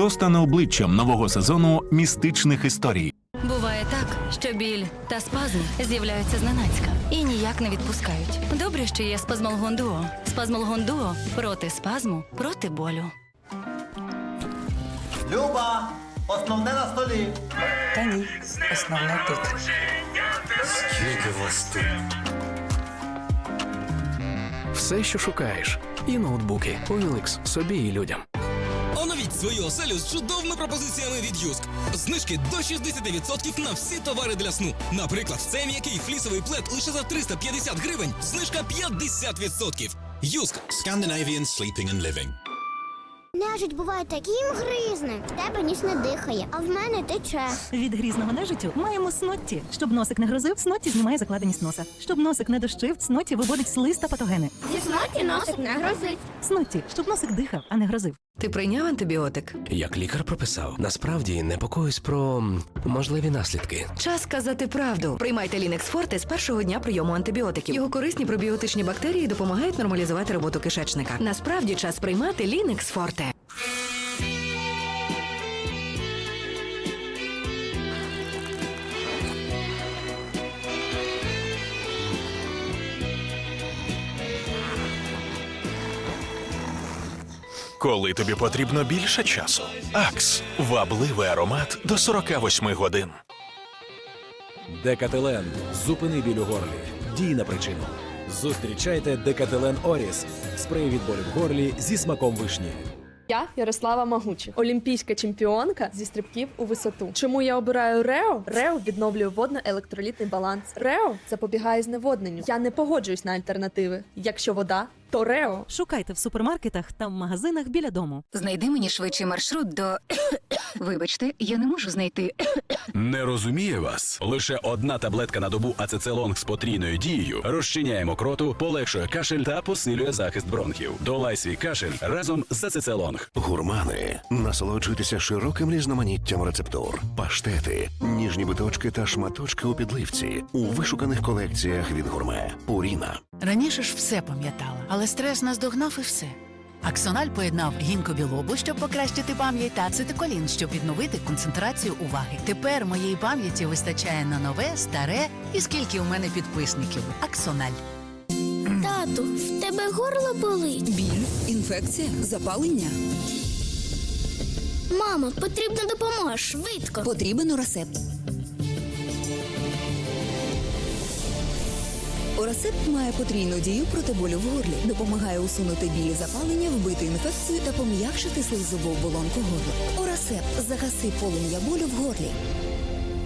Хто стане обличчям нового сезону містичних історій? Буває так, що біль та спазм з'являються зненацька і ніяк не відпускають. Добре, що є спазмолгон дуо. Спазмолгон дуо проти спазму, проти болю. Люба, основне на столі. Та ні, основне тут. Скільки вас тут? Все, що шукаєш, і ноутбуки OLX собі і людям. Оновіть свою оселю з чудовими пропозиціями від Юск. Знижки до 60% на всі товари для сну. Наприклад, це м'який флісовий плед лише за 350 гривень. Знижка 50%. Юск. Scandinavian Sleeping and Living. Нежить буває таким гризним. В тебе ніс не дихає, а в мене тече. Від грізного нежиттю маємо снотті. Щоб носик не грозив, снотті знімає закладеність носа. Щоб носик не дощив, снотті виводить слиз та патогени. Зі сноті носик не грозить. Снотті, щоб носик дихав, а не грозив. Ти прийняв антибіотик? Як лікар прописав, насправді непокоюсь про можливі наслідки. Час сказати правду. Приймайте Лінекс Форте з першого дня прийому антибіотиків. Його корисні пробіотичні бактерії допомагають нормалізувати роботу кишечника. Насправді час приймати Лінекс Форте. Коли тобі потрібно більше часу. Акс вабливий аромат до 48 годин. Декателен. Зупини біль у горлі. Дій на причину. Зустрічайте Декателен Оріс. Спрей від болю в горлі зі смаком вишні. Я Ярослава Магучих, олімпійська чемпіонка зі стрибків у висоту. Чому я обираю Рео? Рео відновлює водно-електролітний баланс. Рео запобігає зневодненню. Я не погоджуюсь на альтернативи. Якщо вода, то Рео. Шукайте в супермаркетах та в магазинах біля дому. Знайди мені швидший маршрут до. Вибачте, я не можу знайти. Не розуміє вас. Лише одна таблетка на добу ацецелонг з потрійною дією розчиняє мокроту, полегшує кашель та посилює захист бронхів. Долай свій кашель разом з ацецелонг. Гурмани. Насолоджуйтеся широким різноманіттям рецептур, паштети, ніжні биточки та шматочки у підливці у вишуканих колекціях від гурме. Пуріна. Раніше ж все пам'ятала, але стрес наздогнав і все. Аксональ поєднав гінкобілобу, щоб покращити пам'ять, та ацетиколін, щоб відновити концентрацію уваги. Тепер моєї пам'яті вистачає на нове, старе і скільки у мене підписників. Аксональ. Тату, в тебе горло болить. Біль, інфекція, запалення. Мамо, потрібна допомога швидко. Потрібен урасепт. Орасепт має потрійну дію проти болю в горлі, допомагає усунути білі запалення, вбити інфекцію та пом'якшити слизову оболонку горла. Орасепт загаси полум'я болю в горлі.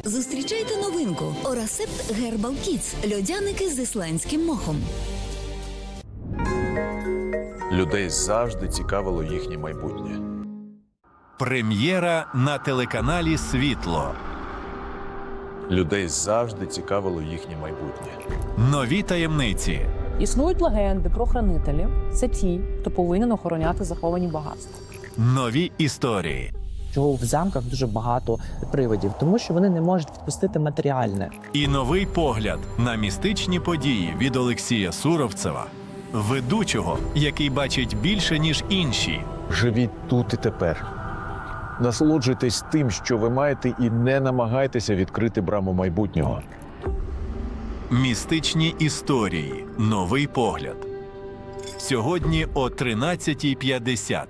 Зустрічайте новинку Орасепт Гербал Кітс льодяники з ісландським мохом. Людей завжди цікавило їхнє майбутнє. Прем'єра на телеканалі Світло. Людей завжди цікавило їхнє майбутнє. Нові таємниці. Існують легенди про хранителів. Це ті, хто повинен охороняти заховані багатства. Нові історії. Чого в замках дуже багато привидів, тому що вони не можуть відпустити матеріальне. І новий погляд на містичні події від Олексія Суровцева, ведучого, який бачить більше, ніж інші. Живіть тут і тепер. Насолоджуйтесь тим, що ви маєте, і не намагайтеся відкрити браму майбутнього. Містичні історії. Новий погляд. Сьогодні о 13.50